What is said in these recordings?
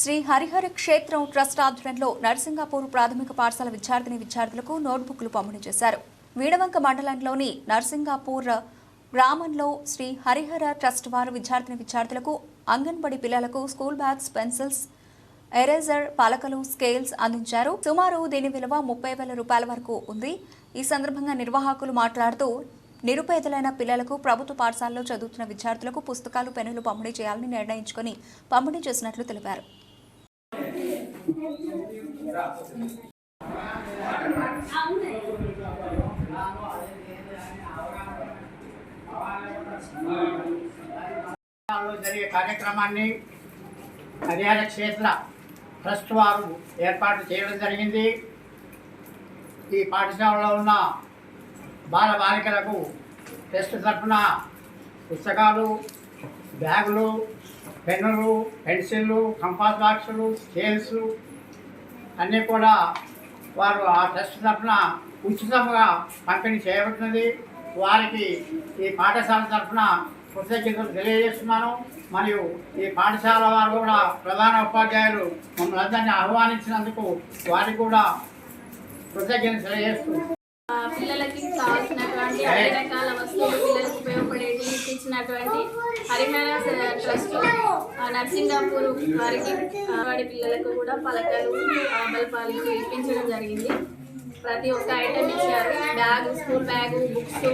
శ్రీ హరిహర క్షేత్రం ట్రస్ట్ ఆధ్వర్యంలో నర్సింగాపూర్ ప్రాథమిక పాఠశాల విద్యార్థిని విద్యార్థులకు నోట్బుక్లు పంపిణీ చేశారు. వీడవంక మండలంలోని నర్సింగాపూర్ గ్రామంలో శ్రీ హరిహర ట్రస్ట్ వారు విద్యార్థిని విద్యార్థులకు అంగన్బడి పిల్లలకు స్కూల్ బ్యాగ్స్ పెన్సిల్స్ ఎరేజర్ పలకలు స్కేల్స్ అందించారు. సుమారు దీని విలువ ముప్పై వేల రూపాయల వరకు ఉంది. ఈ సందర్భంగా నిర్వాహకులు మాట్లాడుతూ నిరుపేదలైన పిల్లలకు ప్రభుత్వ పాఠశాలలో చదువుతున్న విద్యార్థులకు పుస్తకాలు పెన్నులు పంపిణీ చేయాలని నిర్ణయించుకొని పంపిణీ చేసినట్లు తెలిపారు. జరిగే కార్యక్రమాన్ని హరియాణ క్షేత్ర ట్రస్ట్ వారు ఏర్పాటు చేయడం జరిగింది. ఈ పాఠశాలలో ఉన్న బాల బాలికలకు టెస్ట్ తరఫున పుస్తకాలు బ్యాగులు పెన్నులు పెన్సిళ్ళు కంపాస్ బాక్సులు స్కేల్స్ అన్నీ కూడా వారు ఆ ట్రస్ట్ తరఫున ఉచితంగా పంపిణీ చేయబడుతుంది వారికి ఈ పాఠశాల తరఫున కృతజ్ఞతలు తెలియజేస్తున్నాను. మరియు ఈ పాఠశాల వారు కూడా ప్రధాన ఉపాధ్యాయులు మమ్మల్ని అందరినీ ఆహ్వానించినందుకు వారికి కూడా కృతజ్ఞతలు తెలియజేస్తున్నాను. పిల్లలకి కావాల్సినటువంటి అన్ని రకాల వస్తువులు పిల్లలకు ఉపయోగపడేవి ఇచ్చినటువంటి హరిహర ట్రస్ట్ నర్సింగాపూర్ వారికి వాడి పిల్లలకు కూడా పలకలు ఆ బల్పాలు ఇప్పించడం జరిగింది. ప్రతి ఒక్క ఐటెం ఇచ్చారు. Bag school bag books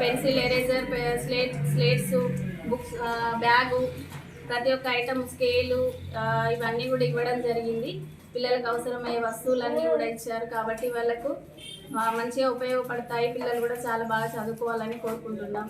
pencil eraser slate slates books bag ప్రతి ఒక్క ఐటమ్ స్కేలు ఇవన్నీ కూడా ఇవ్వడం జరిగింది. పిల్లలకు అవసరమయ్యే వస్తువులన్నీ కూడా ఇచ్చారు. కాబట్టి వాళ్ళకు మంచిగా ఉపయోగపడతాయి. పిల్లలు కూడా చాలా బాగా చదువుకోవాలని కోరుకుంటున్నాం.